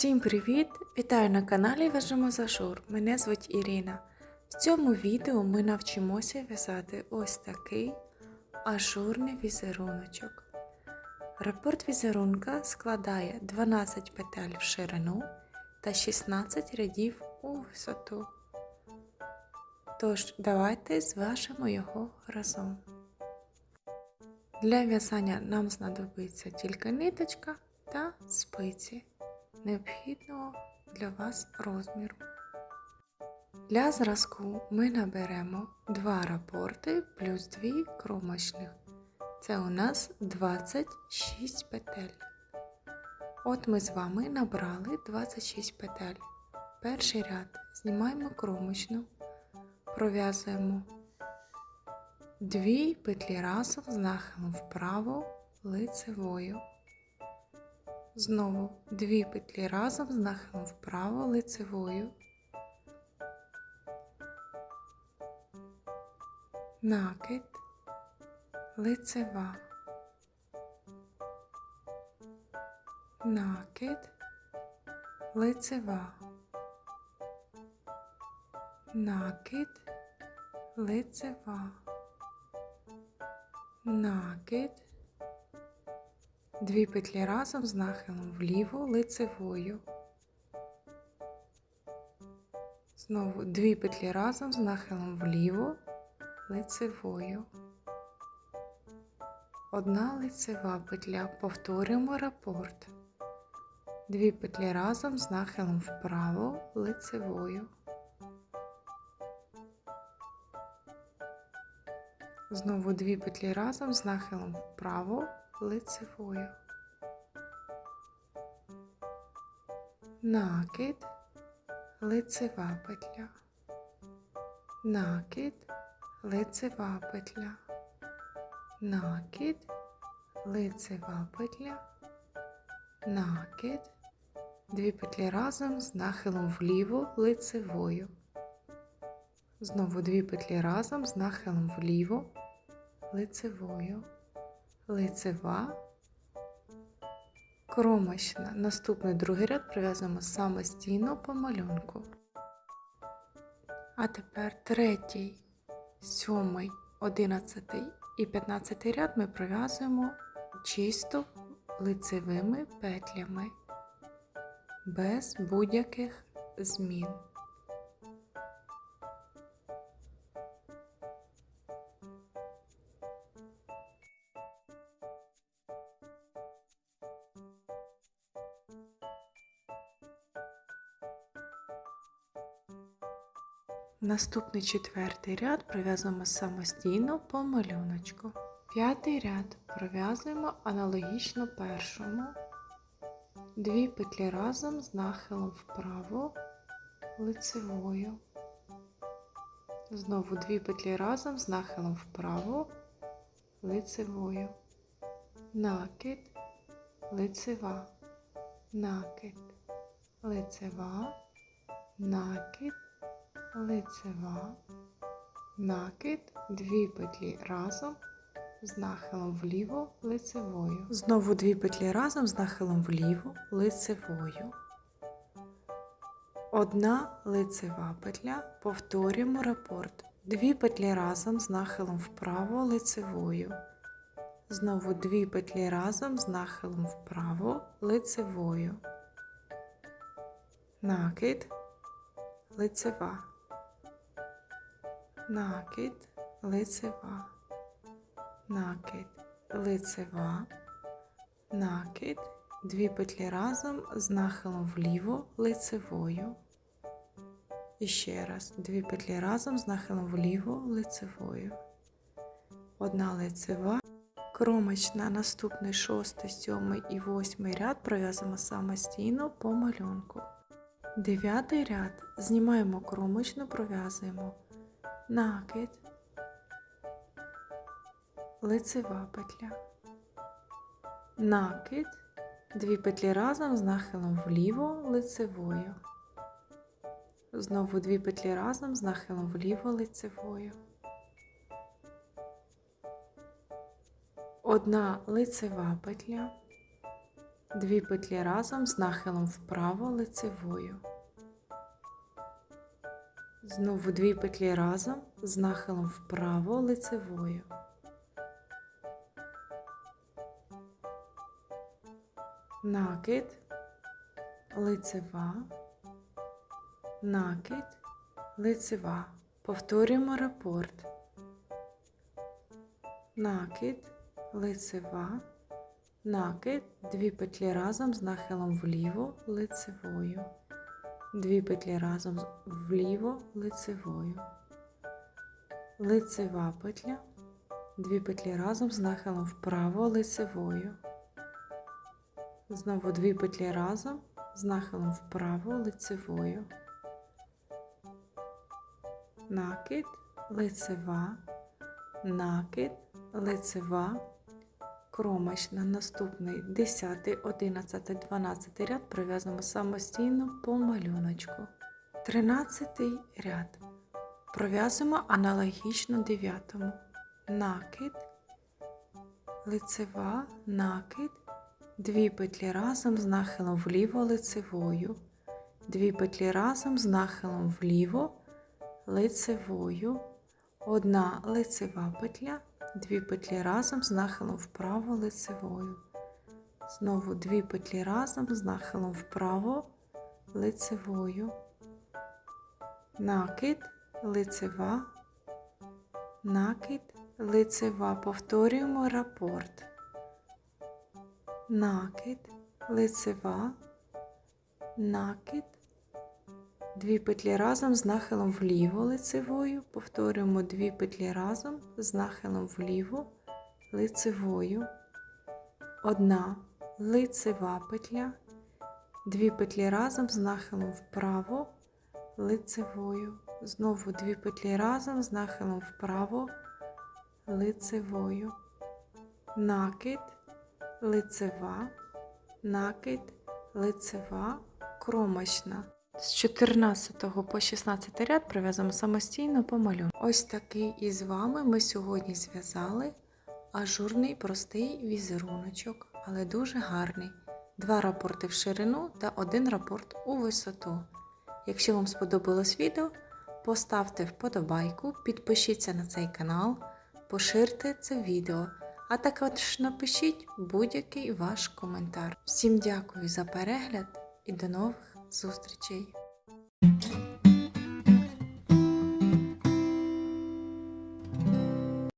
Всім привіт! Вітаю на каналі Вяжемо за Жур. Мене звуть Ірина. В цьому відео ми навчимося в'язати ось такий ажурний візеруночок. Рапорт візерунка складає 12 петель в ширину та 16 рядів у висоту. Тож, давайте зважимо його разом. Для в'язання нам знадобиться тільки ниточка та спиці необхідного для вас розміру. Для зразку ми наберемо 2 рапорти плюс 2 кромочних. Це у нас 26 петель. От ми з вами набрали 26 петель. Перший ряд знімаємо кромочну, пров'язуємо 2 петлі разом з нахилом вправо лицевою. Знову дві петлі разом з нахилом вправо лицевою. Накид, лицева. Накид, лицева. Накид, лицева. Накид. Дві петлі разом з нахилом вліво лицевою. Знову дві петлі разом з нахилом вліво лицевою. Одна лицева петля. Повторюємо рапорт. Дві петлі разом з нахилом вправо лицевою. Знову дві петлі разом з нахилом вправо лицевою. Накид, лицева петля. Накид, лицева петля. Накид, лицева петля. Накид. Дві петлі разом з нахилом вліво лицевою. Знову дві петлі разом з нахилом вліво лицевою лицева, кромочна. Наступний другий ряд прив'язуємо самостійно по малюнку. А тепер третій, сьомий, одинадцятий і п'ятнадцятий ряд ми пров'язуємо чисто лицевими петлями, без будь-яких змін. Наступний четвертий ряд пров'язуємо самостійно по малюночку. П'ятий ряд пров'язуємо аналогічно першому. Дві петлі разом з нахилом вправо лицевою. Знову дві петлі разом з нахилом вправо лицевою. Накид, лицева, накид, лицева, накид лицева, накид, дві петлі разом з нахилом вліво лицевою. Знову дві петлі разом з нахилом вліво лицевою. Одна лицева петля, повторюємо рапорт. Дві петлі разом з нахилом вправо лицевою. Знову дві петлі разом з нахилом вправо лицевою. Накид, лицева накид, лицева, накид, лицева, накид, дві петлі разом з нахилом вліво лицевою. І ще раз, дві петлі разом з нахилом вліво лицевою. Одна лицева, кромочна, наступний шостий, сьомий і восьмий ряд пров'язуємо самостійно по малюнку. Дев'ятий ряд знімаємо кромочну, пров'язуємо накид, лицева петля, накид, дві петлі разом з нахилом вліво лицевою. Знову дві петлі разом з нахилом вліво лицевою. Одна лицева петля, Дві петлі разом з нахилом вправо лицевою. Знову дві петлі разом з нахилом вправо лицевою. Накид, лицева, накид, лицева. Повторюємо рапорт. Накид, лицева, накид, дві петлі разом з нахилом вліво лицевою. Дві петлі разом вліво лицевою. Лицева петля, дві петлі разом з нахилом вправо лицевою. Знову дві петлі разом з нахилом вправо лицевою. Накид, лицева, накид, лицева, кромочна. Наступний 10, 11, 12 ряд пров'язуємо самостійно по малюночку. 13 ряд. Пров'язуємо аналогічно 9. Накид, лицева, накид, дві петлі разом з нахилом вліво лицевою, дві петлі разом з нахилом вліво лицевою, одна лицева петля, дві петлі разом з нахилом вправо лицевою. Знову дві петлі разом з нахилом вправо лицевою. Накид, лицева, накид, лицева. Повторюємо рапорт. Накид, лицева, накид, Дві петлі разом з нахилом вліво лицевою. Повторюємо дві петлі разом з нахилом вліво лицевою. Одна лицева петля. Дві петлі разом з нахилом вправо лицевою. Знову дві петлі разом з нахилом вправо лицевою. Накид, лицева, накид, лицева, кромочна. З 14 по 16 ряд прив'язуємо самостійно по малюнку. Ось такий із вами ми сьогодні зв'язали ажурний простий візеруночок, але дуже гарний. Два рапорти в ширину та один рапорт у висоту. Якщо вам сподобалось відео, поставте вподобайку, підпишіться на цей канал, поширте це відео, а також напишіть будь-який ваш коментар. Всім дякую за перегляд і до нових зустрічей!